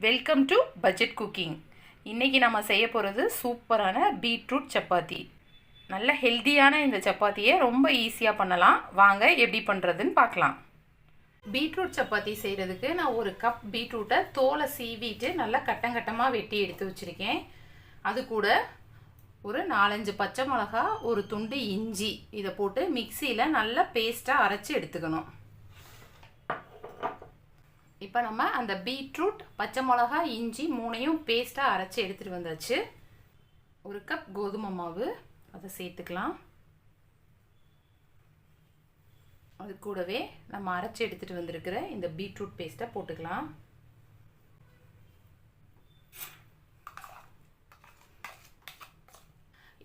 Welcome to budget cooking இன்றைக்கி நம்ம செய்ய போகிறது சூப்பரான பீட்ரூட் சப்பாத்தி. நல்ல ஹெல்த்தியான இந்த சப்பாத்தியை ரொம்ப ஈஸியாக பண்ணலாம். வாங்க எப்படி பண்ணுறதுன்னு பார்க்கலாம். பீட்ரூட் சப்பாத்தி செய்கிறதுக்கு நான் ஒரு கப் பீட்ரூட்டை தோலை சீவிட்டு நல்லா கட்டங்கட்டமாக வெட்டி எடுத்து வச்சுருக்கேன். அது கூட ஒரு நாலஞ்சு பச்சை மிளகா ஒரு துண்டு இஞ்சி இதை போட்டு மிக்சியில் நல்லா பேஸ்ட்டாக அரைச்சி எடுத்துக்கணும். இப்போ நம்ம அந்த பீட்ரூட் பச்சை மிளகா இஞ்சி மூணையும் பேஸ்ட்டாக அரைச்சி எடுத்துகிட்டு வந்தாச்சு. ஒரு கப் கோதுமை மாவு அதை சேர்த்துக்கலாம். அது கூடவே நம்ம அரைச்சி எடுத்துகிட்டு வந்திருக்கிற இந்த பீட்ரூட் பேஸ்ட்டை போட்டுக்கலாம்.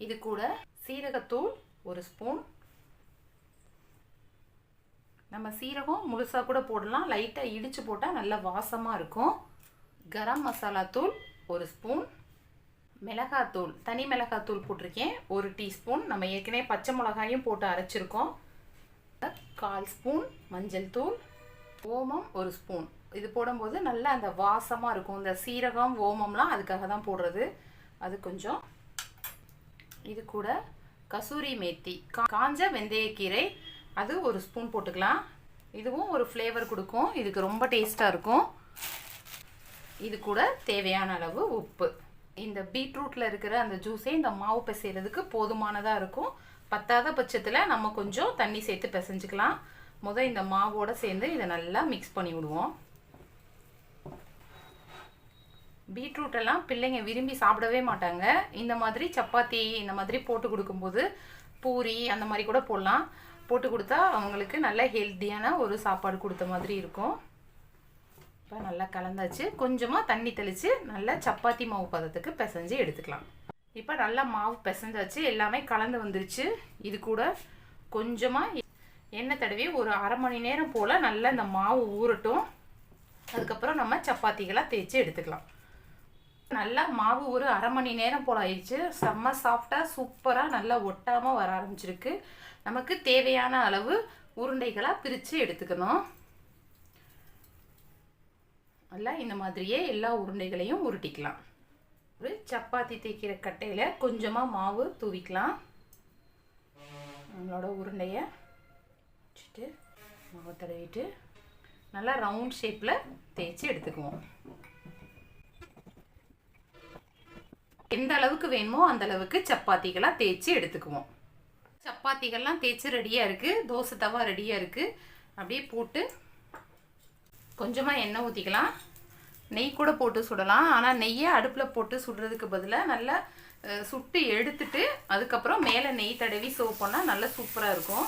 இது கூட சீரகத்தூள் ஒரு ஸ்பூன் நம்ம சீரகம் முழுசாக கூட போடலாம். லைட்டாக இடித்து போட்டால் நல்லா வாசமாக இருக்கும். கரம் மசாலா தூள் ஒரு ஸ்பூன். மிளகாத்தூள் தனி மிளகாத்தூள் போட்டிருக்கேன். ஒரு டீஸ்பூன். நம்ம ஏற்கனவே பச்சை மிளகாயும் போட்டு அரைச்சிருக்கோம். கால் ஸ்பூன் மஞ்சள் தூள். ஓமம் ஒரு ஸ்பூன். இது போடும்போது நல்லா அந்த வாசமாக இருக்கும். இந்த சீரகம் ஓமம்லாம் அதுக்காக தான் போடுறது. அது கொஞ்சம். இது கூட கசூரி மேத்தி. காஞ்ச வெந்தயக்கீரை அது ஒரு ஸ்பூன் போட்டுக்கலாம். இதுவும் ஒரு ஃப்ளேவர் கொடுக்கும். இதுக்கு ரொம்ப டேஸ்ட்டாக இருக்கும். இது கூட தேவையான அளவு உப்பு. இந்த பீட்ரூட்டில் இருக்கிற அந்த ஜூஸே இந்த மாவு பிசைகிறதுக்கு போதுமானதாக இருக்கும். பத்தாத பட்சத்தில் நம்ம கொஞ்சம் தண்ணி சேர்த்து பிசைஞ்சுக்கலாம். முதல் இந்த மாவோடு சேர்ந்து இதை நல்லா மிக்ஸ் பண்ணி விடுவோம். பீட்ரூட்டெல்லாம் பிள்ளைங்க விரும்பி சாப்பிடவே மாட்டாங்க. இந்த மாதிரி சப்பாத்தி இந்த மாதிரி போட்டு கொடுக்கும்போது பூரி அந்த மாதிரி கூட போடலாம். போட்டு கொடுத்தா அவங்களுக்கு நல்ல ஹெல்த்தியான ஒரு சாப்பாடு கொடுத்த மாதிரி இருக்கும். இப்போ நல்லா கலந்தாச்சு. கொஞ்சமாக தண்ணி தெளித்து நல்லா சப்பாத்தி மாவு பதத்துக்கு பிசைஞ்சு எடுத்துக்கலாம். இப்போ நல்லா மாவு பிசைஞ்சாச்சு. எல்லாமே கலந்து வந்துருச்சு. இது கூட கொஞ்சமாக எண்ணெய் தடவி ஒரு அரை மணி நேரம் போல் நல்லா இந்த மாவு ஊறட்டும். அதுக்கப்புறம் நம்ம சப்பாத்திகளாக தேய்ச்சி எடுத்துக்கலாம். நல்லா மாவு ஒரு அரை மணி நேரம் போல் ஆயிடுச்சு. செம்ம சாஃப்டாக சூப்பராக நல்லா ஒட்டாமல் வர ஆரம்பிச்சிருக்கு. நமக்கு தேவையான அளவு உருண்டைகளாக பிரித்து எடுத்துக்கணும். நல்லா இந்த மாதிரியே எல்லா உருண்டைகளையும் உருட்டிக்கலாம். ஒரு சப்பாத்தி தேய்க்கிற கட்டையில் கொஞ்சமாக மாவு தூவிக்கலாம். நம்மளோட உருண்டையை வச்சுட்டு மாவு தடவிட்டு நல்லா ரவுண்ட் ஷேப்பில் தேய்ச்சி எடுத்துக்குவோம். எந்த அளவுக்கு வேணுமோ அந்த அளவுக்கு சப்பாத்திகளாக தேய்ச்சி எடுத்துக்குவோம். சப்பாத்திகள்லாம் தேய்ச்சி ரெடியாக இருக்குது தோசை தவா ரெடியாக இருக்குது அப்படியே போட்டு கொஞ்சமாக எண்ணெய் ஊற்றிக்கலாம் நெய் கூட போட்டு சுடலாம். ஆனால் நெய்யை அடுப்பில் போட்டு சுடுறதுக்கு பதிலாக நல்லா சுட்டு எடுத்துட்டு அதுக்கப்புறம் மேலே நெய் தடவி சர்வ் பண்ணால் நல்லா சூப்பராக இருக்கும்.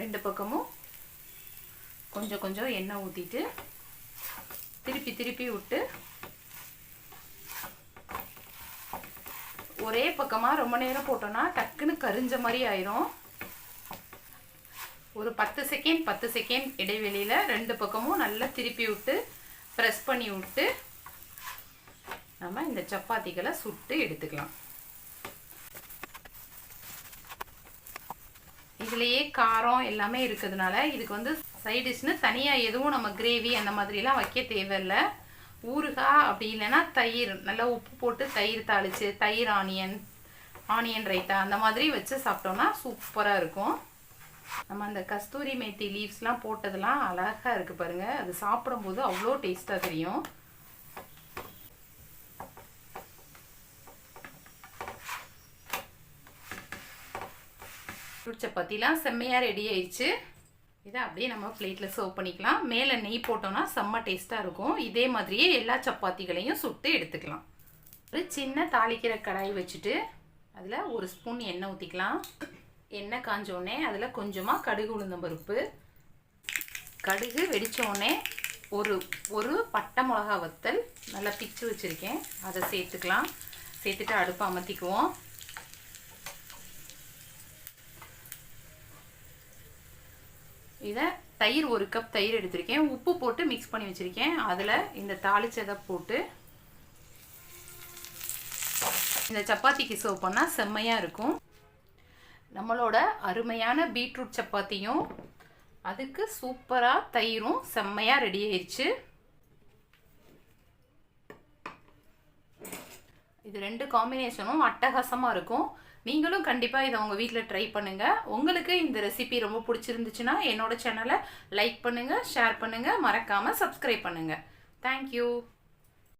ரெண்டு பக்கமும் கொஞ்சம் கொஞ்சம் எண்ணெய் ஊற்றிட்டு திருப்பி திருப்பி விட்டு ஒரே பக்கமாக ரொம்ப நேரம் போட்டோன்னா டக்குன்னு கரிஞ்ச மாதிரி ஆயிரும். ஒரு பத்து செகண்ட் பத்து செகண்ட் இடைவெளியில் ரெண்டு பக்கமும் நல்லா திருப்பி விட்டு ப்ரெஸ் பண்ணி விட்டு நம்ம இந்த சப்பாத்திகளை சுட்டு எடுத்துக்கலாம். இதுலேயே காரம் எல்லாமே இருக்கிறதுனால இதுக்கு வந்து சைடிஷ்னு தனியாக எதுவும் நம்ம கிரேவி அந்த மாதிரிலாம் வைக்க தேவையில்லை. ஊறுகாய் அப்படி இல்லைன்னா தயிர் நல்லா உப்பு போட்டு தயிர் தாளித்து தயிர் ஆனியன் ஆனியன் ரைத்தா அந்த மாதிரி வச்சு சாப்பிட்டோம்னா சூப்பராக இருக்கும். நம்ம அந்த கஸ்தூரி மேத்தி லீவ்ஸ்லாம் போட்டதெல்லாம் அழகாக இருக்குது பாருங்கள் அது சாப்பிடும்போது அவ்வளோ டேஸ்ட்டாக தெரியும். சப்பாத்திலாம் செம்மையாக ரெடி ஆயிடுச்சு. இதை அப்படியே நம்ம பிளேட்டில் சர்வ் பண்ணிக்கலாம். மேலே நெய் போட்டோம்னா செம்ம டேஸ்ட்டாக இருக்கும். இதே மாதிரியே எல்லா சப்பாத்திகளையும் சுட்டு எடுத்துக்கலாம். ஒரு சின்ன தாளிக்கிற கடாய் வச்சுட்டு அதில் ஒரு ஸ்பூன் எண்ணெய் ஊற்றிக்கலாம் எண்ணெய் காஞ்சோடனே அதில் கொஞ்சமாக கடுகு உளுந்தம் பருப்பு. கடுகு வெடித்தோடனே ஒரு ஒரு பட்டை மிளகா வத்தல் நல்லா பிச்சு வச்சுருக்கேன். அதை சேர்த்துக்கலாம். சேர்த்துட்டு அடுப்பை அமர்த்திக்குவோம். இதை தயிர் ஒரு கப் தயிர் எடுத்திருக்கேன். உப்பு போட்டு மிக்ஸ் பண்ணி வச்சுருக்கேன். அதில் இந்த தாளிச்சதை போட்டு இந்த சப்பாத்திக்கு சர்வ் பண்ணால் செம்மையாக இருக்கும். நம்மளோட அருமையான பீட்ரூட் சப்பாத்தியும் அதுக்கு சூப்பராக தயிரும் செம்மையாக ரெடி ஆயிடுச்சு இது ரெண்டு காம்பினேஷனும் அட்டகாசமாக இருக்கும். நீங்களும் கண்டிப்பாக இதை உங்கள் வீட்டில் ட்ரை பண்ணுங்கள் உங்களுக்கு இந்த ரெசிபி ரொம்ப பிடிச்சிருந்துச்சுன்னா என்னோட சேனலை லைக் பண்ணுங்கள் ஷேர் பண்ணுங்கள் மறக்காமல் சப்ஸ்கிரைப் பண்ணுங்கள் தேங்க்யூ